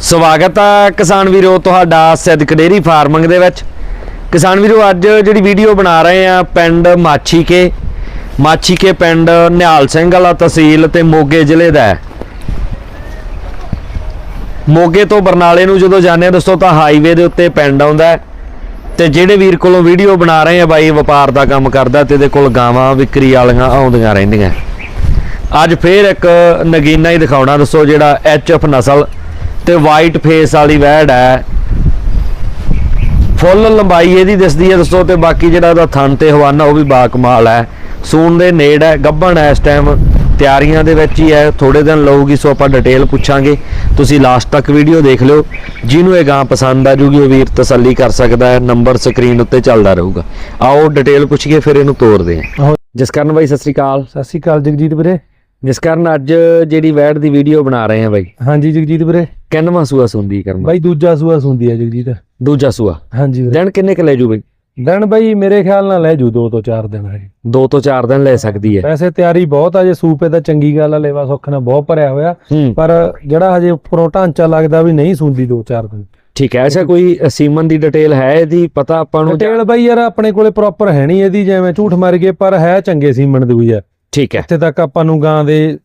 ਸਵਾਗਤ ਹੈ ਕਿਸਾਨ ਵੀਰੋ ਤੁਹਾਡਾ ਸਿੱਧਕ ਡੇਰੀ ਫਾਰਮਿੰਗ ਦੇ ਵਿੱਚ। ਕਿਸਾਨ ਵੀਰੋ, ਅੱਜ ਜਿਹੜੀ ਵੀਡੀਓ ਬਣਾ ਰਹੇ ਆ ਪਿੰਡ ਮਾਛੀ ਕੇ ਮਾਛੀ ਕੇ ਪਿੰਡ ਨਿਹਾਲ ਸਿੰਘ ਵਾਲਾ ਤਹਿਸੀਲ ਤੇ ਮੋਗੇ ਜ਼ਿਲ੍ਹੇ ਦਾ ਹੈ। ਮੋਗੇ ਤੋਂ ਬਰਨਾਲੇ ਨੂੰ ਜਦੋਂ ਜਾਂਦੇ ਆ ਦੋਸਤੋ ਤਾਂ ਹਾਈਵੇ ਦੇ ਉੱਤੇ ਪਿੰਡ ਆਉਂਦਾ ਹੈ ਤੇ ਜਿਹੜੇ ਵੀਰ ਕੋਲੋਂ ਵੀਡੀਓ ਬਣਾ ਰਹੇ ਆ ਬਾਈ, ਵਪਾਰ ਦਾ ਕੰਮ ਕਰਦਾ ਤੇ ਇਹਦੇ ਕੋਲ ਗਾਵਾਂ ਵਿਕਰੀ ਵਾਲੀਆਂ ਆਉਂਦੀਆਂ ਰਹਿੰਦੀਆਂ। ਅੱਜ ਫੇਰ ਇੱਕ ਨਗੀਨਾ ਹੀ ਦਿਖਾਉਣਾ ਦੱਸੋ ਜਿਹੜਾ ਐਚਐਫ ਨਸਲ ਤੇ ਵਾਈਟ ਫੇਸ ਵਾਲੀ ਵੈੜ ਹੈ। ਫੁੱਲ ਲੰਬਾਈ ਇਹਦੀ ਦਿਸਦੀ ਹੈ ਦੋਸਤੋ ਤੇ ਬਾਕੀ ਜਿਹੜਾ ਉਹਦਾ ਥਣ ਤੇ ਹਵਾਨਾ ਉਹ ਵੀ ਬਾਕਮਾਲ ਹੈ। ਸੂਨ ਦੇ ਨੇੜ ਹੈ ਗੱਭਣ ਹੈ ਇਸ ਟਾਈਮ ਤਿਆਰੀਆਂ ਦੇ ਵਿੱਚ ਹੀ ਹੈ ਥੋੜੇ ਦਿਨ ਲਊਗੀ ਸੋ ਆਪਾਂ ਡਿਟੇਲ ਪੁੱਛਾਂਗੇ। ਤੁਸੀਂ ਲਾਸਟ ਤੱਕ ਵੀਡੀਓ ਦੇਖ ਲਿਓ। ਜਿਹਨੂੰ ਇਹ ਗਾਂ ਪਸੰਦ ਆ ਜੂਗੀ ਉਹ ਵੀਰ ਤਸੱਲੀ ਕਰ ਸਕਦਾ ਹੈ ਨੰਬਰ ਸਕਰੀਨ ਉੱਤੇ ਚੱਲਦਾ ਰਹੂਗਾ। ਆਓ ਡਿਟੇਲ ਪੁੱਛੀਏ ਫਿਰ ਇਹਨੂੰ ਤੋਰਦੇ ਹਾਂ। ਆਹੋ। ਜਿਸ ਕਰਨ ਬਾਈ ਸਤਿ ਸ੍ਰੀ ਅਕਾਲ। ਸਤਿ ਸ਼੍ਰੀ ਅਕਾਲ ਜਗਜੀਤ ਵੀਰੇ। ਜਿਸ ਕਾਰਨ ਅੱਜ ਜਿਹੜੀ ਵੈੜ ਦੀ ਵੀਡੀਓ ਬਣਾ ਰਹੇ ਆ ਬਾਈ। ਹਾਂਜੀ ਜਗਜੀਤ ਵੀਰੇ। ਕਿੰਨਵਾਂ ਸੂਆ ਸੁੰਦੀ ਕਰਮ? ਬਾਈ ਦੂਜਾ ਸੂਆ ਸੁੰਦੀ ਹੈ ਜਗਜੀਤ। ਦੂਜਾ ਸੂਆ? ਹਾਂਜੀ ਵੀਰੇ। ਦਿਨ ਕਿੰਨੇ ਕ ਲੈ ਜੂ ਬਾਈ? ਦਿਨ ਬਾਈ ਮੇਰੇ ਖਿਆਲ ਨਾਲ ਲੈ ਜੂ ਦੋ ਤੋਂ ਚਾਰ ਦਿਨ ਹੈ। ਦੋ ਤੋਂ ਚਾਰ ਦਿਨ ਲੈ ਸਕਦੀ ਹੈ। ਵੈਸੇ ਤਿਆਰੀ ਬਹੁਤ ਆ ਜੇ ਸੂਪੇ ਤਾਂ ਚੰਗੀ ਗੱਲ ਆ ਲੇਵਾ ਸੁੱਖ ਨਾਲ ਬਹੁਤ ਭਰਿਆ ਹੋਇਆ। ਹੂੰ। ਪਰ ਜਿਹੜਾ ਹਜੇ ਉੱਪਰੋਂ ਢਾਂਚਾ ਲੱਗਦਾ ਵੀ ਨਹੀਂ ਸੁੰਦੀ ਦੋ ਚਾਰ ਦਿਨ। ਠੀਕ ਹੈ ਅੱਛਾ ਕੋਈ ਸੀਮਨ ਦੀ ਡਿਟੇਲ ਹੈ ਇਹਦੀ? ਪਤਾ ਆਪਾਂ ਨੂੰ ਡਿਟੇਲ ਬਾਈ ਯਾਰ ਆਪਣੇ ਕੋਲੇ ਪ੍ਰੋਪਰ ਹੈ ਨਹੀਂ ਇਹਦੀ ਜਿਵੇਂ ਝੂਠ ਮਾਰ ਗਏ ਪਰ ਹੈ ਚੰਗੇ ਸੀਮਣ ਦੀ ਹੋਈ ਆ ਠੀਕ ਹੈ। ਇੱਥੇ ਤੱਕ ਆਪਾਂ ਨੂੰ ਗਾਂ ਦੇ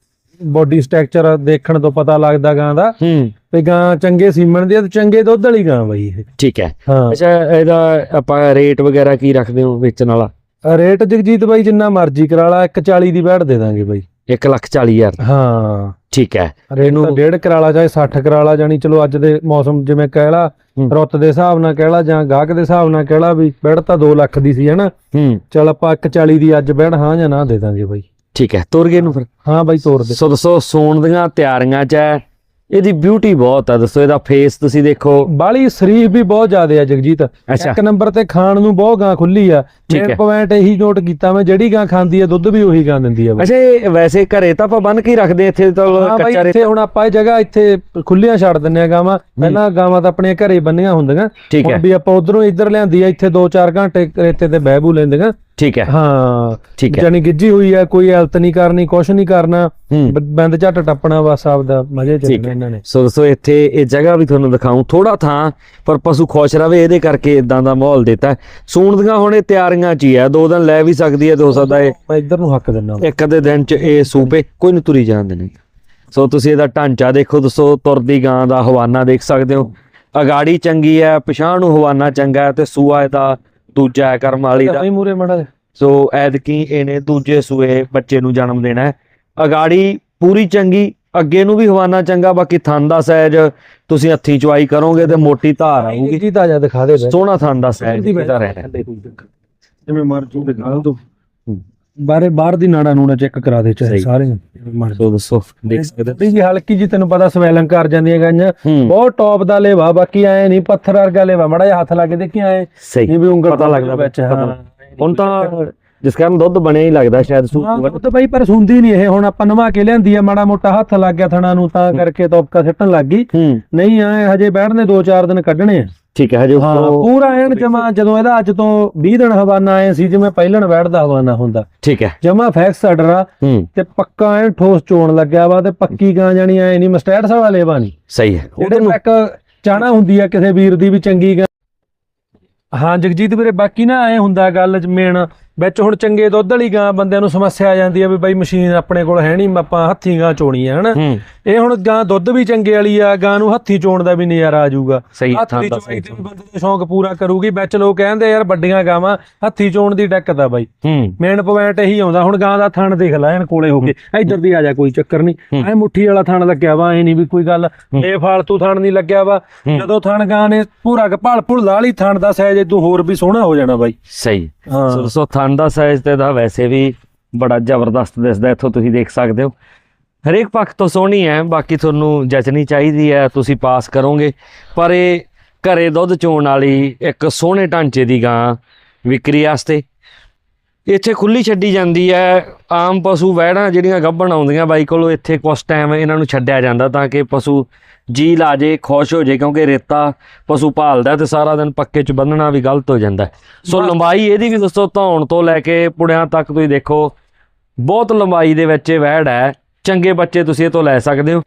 ਬੋਡੀ ਸਟਰਕਚਰ ਦੇਖਣ ਤੋਂ ਪਤਾ ਲੱਗਦਾ ਗਾਂ ਦਾ ਹੂੰ। ਵੀ ਗਾਂ ਚੰਗੇ ਸੀਮਣ ਦੀ ਆ ਤੇ ਚੰਗੇ ਦੁੱਧ ਵਾਲੀ ਗਾਂ ਬਾਈ ਇਹ। ਠੀਕ ਹੈ। ਅੱਛਾ ਇਹਦਾ ਆਪਾਂ ਰੇਟ ਵਗੈਰਾ ਕੀ ਰੱਖਦੇ ਹੋ ਵੇਚਣ ਵਾਲਾ? ਰੇਟ ਜਗਜੀਤ ਬਾਈ ਜਿੰਨਾ ਮਰਜ਼ੀ ਕਰਾ ਲਾ 140 ਦੀ ਬੈਠ ਦੇ ਦਾਂਗੇ ਬਾਈ। 1 ਲੱਖ 40 ਹਜ਼ਾਰ। ਹਾਂ। ਠੀਕ ਹੈ। ਇਹਨੂੰ- ਤਾਂ ਡੇਢ ਕਰਾ ਲਾ ਚਾਹੇ 60 ਕਰਾ ਲਾ ਜਾਨੀ ਚਲੋ ਅੱਜ ਦੇ ਮੌਸਮ ਜਿਵੇਂ ਕਹਿ ਲਾ। ਰੁੱਤ ਦੇ ਹਿਸਾਬ ਨਾਲ ਕਹਿ ਲਾ ਜਾਂ ਗਾਹਕ ਦੇ ਹਿਸਾਬ ਨਾਲ ਕਹਿ ਲਾ ਵੀ ਬੈਠ ਤਾਂ 2 ਲੱਖ ਦੀ ਸੀ ਹਨਾ ਹੂੰ। ਚਲ ਆਪਾਂ 140 ਦੀ ਅੱਜ ਬੈਠ ਹਾਂ ਜਾਂ ਨਾ ਦੇ ਦਾਂਗੇ ਬਾਈ। ਠੀਕ ਹੈ ਤੁਰ ਗਏ ਨੂੰ ਫਿਰ। ਹਾਂ ਬਾਈ ਤੋਰ ਦੇ। ਸੋ ਦੱਸੋ ਸੋਣ ਦੀਆਂ ਤਿਆਰੀਆਂ ਚ ਹੈ। ਇਹਦੀ ਬਿਊਟੀ ਬਹੁਤ ਆ ਦੱਸੋ ਇਹਦਾ ਫੇਸ ਤੁਸੀਂ ਦੇਖੋ। ਬਾਲੀ ਸ਼ਰੀਫ ਵੀ ਬਹੁਤ ਜ਼ਿਆਦੇ ਆ ਜਗਜੀਤ। ਇੱਕ ਨੰਬਰ ਤੇ ਖਾਣ ਨੂੰ ਬਹੁਤ ਗਾਂ ਖੁੱਲੀ ਆ। ਮੇਨ। ਪੁਆਇੰਟ ਇਹੀ ਨੋਟ ਕੀਤਾ ਮੈਂ ਜਿਹੜੀ ਗਾਂ ਖਾਂਦੀ ਆ ਦੁੱਧ ਵੀ ਉਹੀ ਗਾਂ ਦਿੰਦੀ ਆ ਅੱਛਾ ਇਹ ਵੈਸੇ ਘਰੇ ਤਾਂ ਆਪਾਂ ਬੰਨ ਕੇ ਹੀ ਰੱਖਦੇ ਇੱਥੇ ਤਾਂ ਕੱਚਾ ਰੇਤਾ ਇੱਥੇ ਹੁਣ ਆਪਾਂ ਇਹ ਜਗ੍ਹਾ ਇੱਥੇ ਖੁੱਲੀਆਂ ਛੱਡ ਦਿੰਨੇ ਆ ਗਾਵਾਂ। ਪਹਿਲਾਂ ਗਾਵਾਂ ਤਾਂ ਆਪਣੀਆਂ ਘਰੇ ਬੰਨੀਆਂ ਹੁੰਦੀਆਂ। ਠੀਕ ਹੁਣ ਵੀ ਆਪਾਂ ਉਧਰੋਂ ਇੱਧਰ ਲਿਆਂਦੀ ਆ ਇੱਥੇ 2-4 ਘੰਟੇ ਰੇਤੇ ਤੇ ਬਹਿਬੂ ਲੈਂਦੀਆਂ। ਠੀਕ ਹੈ। ਹਾਂ। ਠੀਕ ਹੈ। ਜਾਨੀ ਗਿੱਜੀ ਹੋਈ ਆ ਕੋਈ ਹੈਲਥ ਨਹੀਂ ਕਰਨੀ ਕੁਛ ਨਹੀਂ ਕਰਨਾ। ਹੂੰ। ਬੰਦ ਝੱਟ ਟੱਪਣਾ ਬਸ ਆਪਦਾ ਮਜ਼ੇ ਚੱਲਣੇ ਹੈ। ਇਹਨਾਂ ਨੇ। ਸੋ ਦੋਸਤੋ ਇੱਥੇ ਇਹ ਜਗ੍ਹਾ ਵੀ ਤੁਹਾਨੂੰ ਦਿਖਾਉਂ। ਥੋੜਾ ਥਾਂ ਪਰ ਪਸ਼ੂ ਖੁਸ਼ ਰਵੇ ਇਹਦੇ ਕਰਕੇ ਇਦਾਂ ਦਾ ਮਾਹੌਲ ਦਿੱਤਾ। ਸੂਣ ਦੀਆਂ ਹੁਣ ਇਹ ਤਿਆਰੀਆਂ ਚ ਹੀ ਆ ਦੋ ਦਿਨ ਲੈ ਵੀ ਸਕਦੀ ਹੈ ਹੋ ਸਕਦਾ ਹੈ ਮੈਂ ਇੱਧਰ ਨੂੰ ਹੱਕ ਦਿੰਨਾ ਇੱਕ ਅੱਧੇ ਦਿਨ ਚ ਇਹ ਸੂਪੇ ਕੋਈ ਨਹੀਂ ਤੁਰੀ ਜਾਂਦੇ ਨੇ ਸੋ ਤੁਸੀਂ ਇਹਦਾ ਢਾਂਚਾ ਦੇਖੋ ਦੋਸਤੋ ਤੁਰਦੀ ਗਾਂ ਦਾ ਹਵਾਨਾ ਦੇਖ ਸਕਦੇ ਹੋ। ਅਗਾੜੀ ਚੰਗੀ ਹੈ ਪਛਾਣ ਨੂੰ ਹਵਾਨਾ ਚੰਗਾ ਹੈ ਤੇ ਸੂਆ ਇਹਦਾ ਦੂਜਾ ਹੈ ਕਰਮ ਵਾਲੀ ਦਾ। ਨਹੀਂ ਮੂਰੇ ਮੜਾ ਸੋ ਐਦਕੀ ਇਹਨੇ ਦੂਜੇ ਸੂਏ ਬੱਚੇ ਨੂੰ ਜਨਮ ਦੇਣਾ ਹੈ। ਅਗਾੜੀ ਪੂਰੀ ਚੰਗੀ ਅੱਗੇ ਨੂੰ ਵੀ ਹਵਾਨਾ ਚੰਗਾ ਬਾਕੀ ਥਣ ਦਾ ਸਾਈਜ਼ ਤੁਸੀਂ ਹੱਥੀਂ ਚਵਾਈ ਕਰੋਗੇ ਤੇ ਮੋਟੀ ਧਾਰ ਆਊਗੀ। ਜੀ ਤਾਜਾ ਦਿਖਾ ਦੇ ਸੋਹਣਾ ਥਣ ਦਾ ਸਾਈਜ਼ ਇਹਦਾ ਰਹਿਣਾ। ਜਿਵੇਂ ਮਰ ਜੂ ਦਿਖਾ ਦੋ। ਬਾਰੇ ਬਾਹਰ ਦੀ ਨਾੜਾ ਨੂੜਾ ਚੈੱਕ ਕਰਾ ਦੇ ਚਾਹੇ। ਸਾਰੇ। ਸੋ ਦੱਸੋ ਦੇਖ ਸਕਦੇ। ਥੋੜੀ ਜੀ ਹਲਕੀ ਜੀ ਤੈਨੂੰ ਪਤਾ ਸਵੈਲਿੰਗ ਕਰ ਜਾਂਦੀਆਂ ਗਾਈਆਂ। ਬਹੁਤ ਟੌਪ ਦਾ ਲੇਵਾ ਬਾਕੀ ਐ ਨਹੀਂ ਪੱਥਰ ਵਰਗਾ ਲੇਵਾ। ਮੜਾ ਜਿਹਾ ਹੱਥ ਲਾ ਕੇ ਦੇਖੀ ਐ। ਨਹੀਂ ਵੀ ਉਂਗਲ ਪਤਾ ਲੱਗਦਾ। ਵਿੱਚ ਹਾਂ। ਹੁਣ ਤਾਂ ਜਿਸ ਕਾਰਨ ਦੁੱਧ ਬਣਿਆ ਹੀ ਲੱਗਦਾ ਸ਼ਾਇਦ ਸੂ ਹਾਂ ਉਹ ਤਾਂ ਬਾਈ ਪਰ ਸੁੰਦੀ ਨਹੀਂ ਇਹ। ਹੁਣ ਆਪਾਂ ਨਵਾ ਕੇ ਲਿਆਂਦੀ ਆ ਮਾੜਾ ਮੋਟਾ ਹੱਥ ਲੱਗ ਗਿਆ ਥਣਾ ਨੂੰ ਤਾਂ ਕਰਕੇ ਤੋਪਕਾ ਸਿੱਟਣ ਲੱਗ ਗਈ। ਨਹੀਂ ਐ ਹਜੇ ਬੈਠਨੇ 2-4 ਦਿਨ ਕੱਢਣੇ ਆ। ਠੀਕ ਹੈ ਹਜੇ ਹਾਂ ਉੱਪਰੋਂ- ਪੂਰਾ ਐਨ ਜਮਾ ਜਦੋਂ ਇਹਦਾ ਅੱਜ ਤੋਂ 20 ਦਿਨ ਹਵਾਨਾ ਆਏ ਸੀ ਜਿਵੇਂ ਪਹਿਲਣ ਬੈਠਦਾ ਹਵਾਨਾ ਹੁੰਦਾ। ਠੀਕ ਹੈ। ਜਮਾ ਫੈਕਸ ਅਡਰਾ ਹੂੰ। ਤੇ ਪੱਕਾ ਐਨ ਠੋਸ ਚੋਣ ਲੱਗਿਆ ਵਾ ਤੇ ਪੱਕੀ ਗਾਂ ਜਾਣੀ ਐ ਨਹੀਂ ਮਸਟੈਟਸ ਵਾਲਾ ਲੇਵਾ ਨਹੀਂ। ਸਹੀ ਹੈ ਉਹਦੇ ਨੂੰ ਤੱਕ ਚਾਹਣਾ ਹੁੰਦੀ ਆ ਕਿਸੇ ਵੀਰ ਦੀ ਵੀ ਚੰਗੀ ਗਾਂ। ਹਾਂ ਜਗਜੀਤ ਵੀਰੇ ਬਾਕੀ ਨਾ ਐ ਹੁੰਦਾ ਗੱਲ ਮੇਨ ਵਿੱਚ ਹੁਣ ਚੰਗੇ ਦੁੱਧ ਵਾਲੀ ਗਾਂ ਬੰਦਿਆਂ ਨੂੰ ਸਮੱਸਿਆ ਆ ਜਾਂਦੀ ਆ ਵੀ ਬਾਈ ਮਸ਼ੀਨ ਆਪਣੇ ਕੋਲ ਹੈ ਨਹੀਂ ਆਪਾਂ ਹੱਥੀਂ ਗਾਂ ਚੋਣੀ ਆ ਹਨਾ? ਇਹ ਹੁਣ ਗਾਂ ਦੁੱਧ ਵੀ ਚੰਗੇ ਵਾਲੀ ਆ ਗਾਂ ਨੂੰ ਹੱਥੀਂ ਚੋਣ ਦਾ ਵੀ ਨਜ਼ਾਰਾ ਆ ਜਾਊਗਾ। ਸਹੀ ਹੱਥ ਥਾਂ ਦੀ ਦਾ ਚੋਣੀ ਸਹੀ ਤੇ ਵੀ ਬੰਦੇ ਦਾ ਸ਼ੌਂਕ ਪੂਰਾ ਕਰੂਗੀ ਵਿੱਚ ਲੋਕ ਕਹਿੰਦੇ ਯਾਰ ਵੱਡੀਆਂ ਗਾਵਾਂ ਹੱਥੀਂ ਚੋਣ ਦੀ ਦਿੱਕਤ ਆ ਬਾਈ। ਮੇਨ ਪੁਆਇੰਟ ਇਹੀ ਆਉਂਦਾ ਹੁਣ ਗਾਂ ਦਾ ਥਣ ਦੇਖ ਲੈ ਐਨ ਕੋਲੇ ਹੋ ਕੇ। ਇੱਧਰ ਦੀ ਆ ਜਾ ਕੋਈ ਚੱਕਰ ਨਹੀਂ। ਐ ਮੁੱਠੀ ਵਾਲਾ ਥਣ ਲੱਗਿਆ ਵਾ ਐ ਨਹੀਂ ਵੀ ਕੋਈ ਗੱਲ ਇਹ ਫਾਲਤੂ ਥਣ ਨਹੀਂ ਲੱਗਿਆ ਵਾ। ਜਦੋਂ ਥਣ ਗਾਂ ਨੇ ਪੂਰਾ ਭਲ ਭੁਲ ਲਾਲੀ ਥਣ ਦਾ ਸਾਈਜ਼ ਇਦੋਂ ਹੋਰ ਵੀ ਸੋਹਣਾ ਹੋ ਜਾਣਾ ਬਾਈ। ਸਹੀ। ਹਾਂ। ਸੋ ਥਣ ਦਾ ਸਾਈਜ਼ ਤੇ ਦਾ, ਵੈਸੇ ਵੀ ਬੜਾ ਜ਼ਬਰਦਸਤ ਦਿਸਦਾ, ਇੱਥੋਂ ਤੁਸੀਂ ਦੇਖ ਸਕਦੇ ਹੋ। ਹਰੇਕ ਪੱਖ ਤੋਂ ਸੋਹਣੀ ਹੈ, ਬਾਕੀ ਤੁਹਾਨੂੰ ਜਚਣੀ ਚਾਹੀਦੀ ਹੈ, ਤੁਸੀਂ ਪਾਸ ਕਰੋਗੇ। ਪਰ ਇਹ ਘਰੇ ਦੁੱਧ ਚੋਣ ਵਾਲੀ ਇੱਕ ਸੋਹਣੇ ਢਾਂਚੇ ਦੀ ਗਾਂ ਵਿਕਰੀ ਵਾਸਤੇ ਇੱਥੇ ਖੁੱਲੀ ਛੱਡੀ ਜਾਂਦੀ ਹੈ ਆਮ ਪਸ਼ੂ ਵਹਿੜਾਂ ਜਿਹੜੀਆਂ ਗੱਭਣ ਆਉਂਦੀਆਂ ਬਾਈ ਕੋਲੋਂ ਇੱਥੇ ਕੁਛ ਟਾਈਮ ਇਹਨਾਂ ਨੂੰ ਛੱਡਿਆ ਜਾਂਦਾ ਤਾਂ ਕਿ ਪਸ਼ੂ ਜੀ ਲਾ ਜੇ ਖੁਸ਼ ਹੋ ਜੇ ਕਿਉਂਕਿ ਰੇਤਾ ਪਸ਼ੂ ਭਾਲਦਾ ਤੇ ਸਾਰਾ ਦਿਨ ਪੱਕੇ ਚ ਬੰਨਣਾ ਵੀ ਗਲਤ ਹੋ ਜਾਂਦਾ। ਸੋ। ਲੰਬਾਈ ਇਹਦੀ ਵੀ ਦੋਸਤੋ ਧੌਣ ਤੋਂ ਲੈ ਕੇ ਪੁੜਿਆਂ ਤੱਕ ਤੁਸੀਂ ਦੇਖੋ ਬਹੁਤ ਲੰਬਾਈ ਦੇ ਵਿੱਚ ਇਹ ਵਹਿੜ ਹੈ ਚੰਗੇ ਬੱਚੇ ਤੁਸੀਂ ਇਹ ਤੋਂ ਲੈ ਸਕਦੇ ਹੋ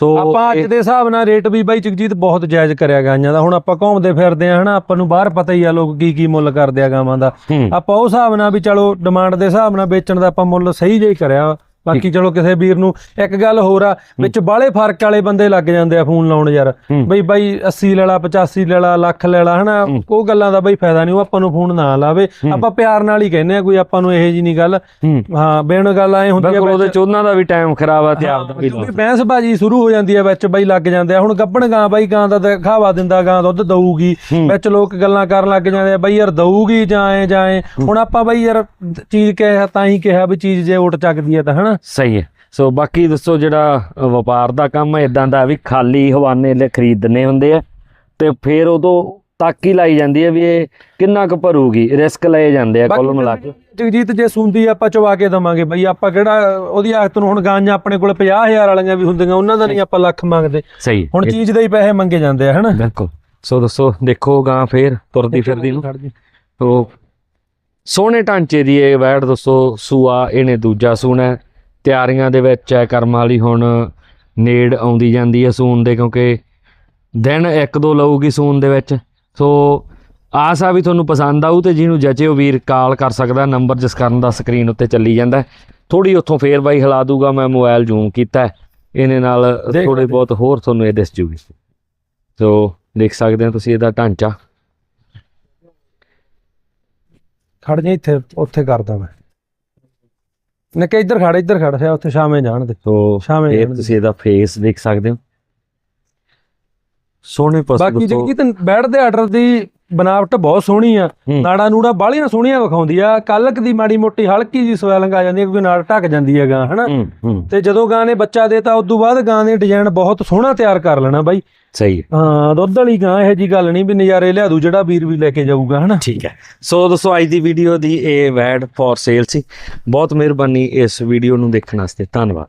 ਸੋ ਆਪਾਂ ਅੱਜ ਦੇ ਹਿਸਾਬ ਨਾਲ ਰੇਟ ਵੀ ਬਾਈ ਜਗਜੀਤ ਬਹੁਤ ਜਾਇਜ਼ ਕਰਿਆ ਗਾਈਆਂ ਦਾ। ਹੁਣ ਆਪਾਂ ਘੁੰਮਦੇ ਫਿਰਦੇ ਆ ਹਨਾ? ਆਪਾਂ ਨੂੰ ਬਾਹਰ ਪਤਾ ਹੀ ਆ ਲੋਕ ਕੀ ਕੀ ਮੁੱਲ ਕਰਦੇ ਆ ਗਾਵਾਂ ਦਾ। ਆਪਾਂ ਉਹ ਹਿਸਾਬ ਨਾਲ ਵੀ ਚਲੋ ਡਿਮਾਂਡ ਦੇ ਹਿਸਾਬ ਨਾਲ ਵੇਚਣ ਦਾ ਆਪਾਂ ਮੁੱਲ ਸਹੀ ਜਿਹਾ ਹੀ ਕਰਿਆ। ਬਾਕੀ ਚਲੋ ਕਿਸੇ ਵੀਰ ਨੂੰ ਇੱਕ ਗੱਲ ਹੋਰ ਆ ਵਿੱਚ ਬਾਹਲੇ ਫ਼ਰਕ ਵਾਲੇ ਬੰਦੇ ਲੱਗ ਜਾਂਦੇ ਆ ਫੋਨ ਲਾਉਣ ਯਾਰ। ਬਈ ਬਾਈ 80 ਲੈ ਲਾ 85 ਲੈ ਲਾ ਲੱਖ ਲੈ ਲਾ ਹਨਾ? ਉਹ ਗੱਲਾਂ ਦਾ ਬਈ ਫਾਇਦਾ ਨਹੀਂ ਉਹ ਆਪਾਂ ਨੂੰ ਫੋਨ ਨਾ ਲਾਵੇ। ਆਪਾਂ ਪਿਆਰ ਨਾਲ ਹੀ ਕਹਿੰਦੇ ਆ ਕੋਈ ਆਪਾਂ ਨੂੰ ਇਹੋ ਜੀ ਨਹੀਂ ਗੱਲ। ਹੂੰ। ਬੇਣ ਗੱਲ ਐ ਹੁੰਦੀ ਆ ਬਿਲਕੁਲ ਉਹਦੇ ਚ ਉਹਨਾਂ ਦਾ ਵੀ ਟਾਈਮ ਖਰਾਬ ਆ ਤੇ ਆਪਦਾ ਵੀ ਕਿਉਂਕਿ ਬਹਿਸ ਬਾਜੀ ਸ਼ੁਰੂ ਹੋ ਜਾਂਦੀ ਹੈ ਵਿੱਚ ਬਈ ਲੱਗ ਜਾਂਦੇ ਆ। ਹੁਣ ਗੱਬਣ ਗਾਂ ਬਾਈ ਗਾਂ ਦਾ ਦਿਖਾਵਾ ਦਿੰਦਾ ਗਾਂ ਦੁੱਧ ਦਊਗੀ। ਵਿੱਚ ਲੋਕ ਗੱਲਾਂ ਕਰਨ ਲੱਗ ਜਾਂਦੇ ਆ ਬਈ ਯਾਰ ਦਊਗੀ ਜਾਂ ਐ ਜਾਂ ਐ। ਹੁਣ ਆਪਾਂ ਬਈ ਯਾਰ ਚੀਜ਼ ਕਿਹਾ ਤਾਂ ਹੀ ਕਿਹਾ ਵੀ ਚੀਜ਼ ਜੇ ਉੱਟ ਚੱਕਦੀ ਹੈ ਤਾਂ ਹਨਾ? ਸਹੀ ਹੈ। ਸੋ ਬਾਕੀ ਦੱਸੋ ਜਿਹੜਾ ਵਪਾਰ ਦਾ ਕੰਮ ਹੈ ਇਦਾਂ ਦਾ ਵੀ ਖਾਲੀ ਹਵਾਨੇ ਲੈ ਖਰੀਦਣੇ ਹੁੰਦੇ ਆ ਤੇ ਫਿਰ ਉਦੋਂ ਤੱਕ ਹੀ ਲਾਈ ਜਾਂਦੀ ਹੈ ਵੀ ਇਹ ਕਿੰਨਾ ਕੁ ਭਰੂਗੀ ਰਿਸਕ ਲਏ ਜਾਂਦੇ ਆ ਕੁੱਲ ਮਿਲਾ ਕੇ। ਜਗਜੀਤ ਜੇ ਸੁੰਦੀ ਆਪਾਂ ਚਵਾ ਕੇ ਦਵਾਂਗੇ ਬਈ ਆਪਾਂ ਕਿਹੜਾ ਉਹਦੀ ਆਖਤ ਨੂੰ ਹੁਣ ਗਾਂਆਂ ਆਪਣੇ ਕੋਲ 50000 ਵਾਲੀਆਂ ਵੀ ਹੁੰਦੀਆਂ ਉਹਨਾਂ ਦਾ ਨਹੀਂ ਆਪਾਂ ਲੱਖ ਮੰਗਦੇ। ਸਹੀ। ਹੁਣ ਚੀਜ਼ ਦੇ ਹੀ ਪੈਸੇ ਮੰਗੇ ਜਾਂਦੇ ਆ ਹਨਾ? ਬਿਲਕੁਲ। ਸੋ ਦੱਸੋ ਦੇਖੋ ਗਾਂ ਫੇਰ ਤੁਰਦੀ ਫਿਰਦੀ ਨੂੰ। ਤੋ ਸੋਹਣੇ ਢਾਂਚੇ ਦੀ ਇਹ ਵੈੜ ਦੋਸਤੋ ਸੂਆ ਇਹਨੇ ਦੂਜਾ ਸੂਣਾ। ਤਿਆਰੀਆਂ ਦੇ ਵਿੱਚ ਹੈ ਕਰਮ ਵਾਲੀ ਹੁਣ ਨੇੜ ਆਉਂਦੀ ਜਾਂਦੀ ਹੈ ਸੂਣ ਦੇ ਕਿਉਂਕਿ ਦਿਨ ਇੱਕ ਦੋ ਲਊਗੀ ਸੂਣ ਦੇ ਵਿੱਚ। ਸੋ ਆਸ ਆ ਵੀ ਤੁਹਾਨੂੰ ਪਸੰਦ ਆਊ ਤੇ ਜਿਹਨੂੰ ਜਚੇ ਉਹ ਵੀਰ ਕਾਲ ਕਰ ਸਕਦਾ ਨੰਬਰ ਜਿਸ ਕਰਨ ਦਾ ਸਕਰੀਨ ਉੱਤੇ ਚੱਲੀ ਜਾਂਦਾ ਥੋੜੀ ਉੱਥੋਂ ਫੇਰ ਬਾਈ ਹਿਲਾ ਦੂਗਾ ਮੈਂ ਮੋਬਾਈਲ ਜ਼ੂਮ ਕੀਤਾ। ਇਹਨੇ ਨਾਲ ਥੋੜੇ। ਬਹੁਤ ਹੋਰ ਤੁਹਾਨੂੰ ਇਹ ਦਿਸ ਜੂਗੀ। ਸੋ ਦੇਖ ਸਕਦੇ ਹੋ ਤੁਸੀਂ ਇਹਦਾ ਢਾਂਚਾ। ਖੜ ਜਾ ਇੱਥੇ ਉੱਥੇ ਕਰਦਾ ਮੈਂ। ਨਿੱਕੇ ਇੱਧਰ ਖੜ ਇੱਧਰ ਖੜ ਸਿਆ ਉੱਥੇ ਸ਼ਾਮੇ ਜਾਣ ਦੇ। ਸੋ ਸ਼ਾਮੇ ਇਹ ਜਾਣ ਦੇ। ਤੁਸੀਂ ਇਹਦਾ ਫੇਸ ਦੇਖ ਸਕਦੇ ਹੋ। ਸੋਹਣੇ ਪਸ਼ੂ ਬਾਕੀ ਤੇ ਬੈਡ ਦੇ ਆਰਡਰ ਦੀ ਬਨਾਵਟ ਬਹੁਤ ਸੋਹਣੀ ਆ। ਹੂੰ। ਨਾੜਾ ਨੂੜਾ ਬਾਹਲੀਆਂ ਸੋਹਣੀਆਂ ਵਿਖਾਉਂਦੀ ਆ। ਕਲਕ ਦੀ ਮਾੜੀ ਮੋਟੀ ਹਲਕੀ ਜੀ ਸਵੈਲਿੰਗ ਆ ਜਾਂਦੀ ਹੈ ਕਿਉਂਕਿ ਨਾੜ ਢੱਕ ਜਾਂਦੀ ਹੈ ਗਾਂ ਹਨਾ? ਹੂੰ ਹੂੰ। ਤੇ ਜਦੋਂ ਗਾਂ ਨੇ ਬੱਚਾ ਦੇਤਾ ਉਸ ਤੋਂ ਬਾਅਦ ਗਾਂ ਦੇ ਡਿਜ਼ਾਈਨ ਬਹੁਤ ਸੋਹਣਾ ਤਿਆਰ ਕਰ ਲੈਣਾ ਬਾਈ। ਸਹੀ ਹੈ। ਦੁੱਧ ਵਾਲੀ ਗਾਂ ਇਹੋ ਜੀ ਗੱਲ ਨਹੀਂ ਵੀ ਨਜ਼ਾਰੇ ਲਿਆ ਦੂ ਜਿਹੜਾ ਵੀਰ ਵੀ ਲੈ ਕੇ ਜਾਊਗਾ ਹਨਾ? ਠੀਕ ਹੈ। ਸੋ ਦੋਸਤੋ ਅੱਜ ਦੀ ਵੀਡੀਓ ਦੀ ਇਹ ਵੈਡ ਫॉर ਸੇਲ ਸੀ। ਬਹੁਤ ਮਿਹਰਬਾਨੀ ਇਸ ਵੀਡੀਓ ਨੂੰ ਦੇਖਣ ਵਾਸਤੇ। ਧੰਨਵਾਦ।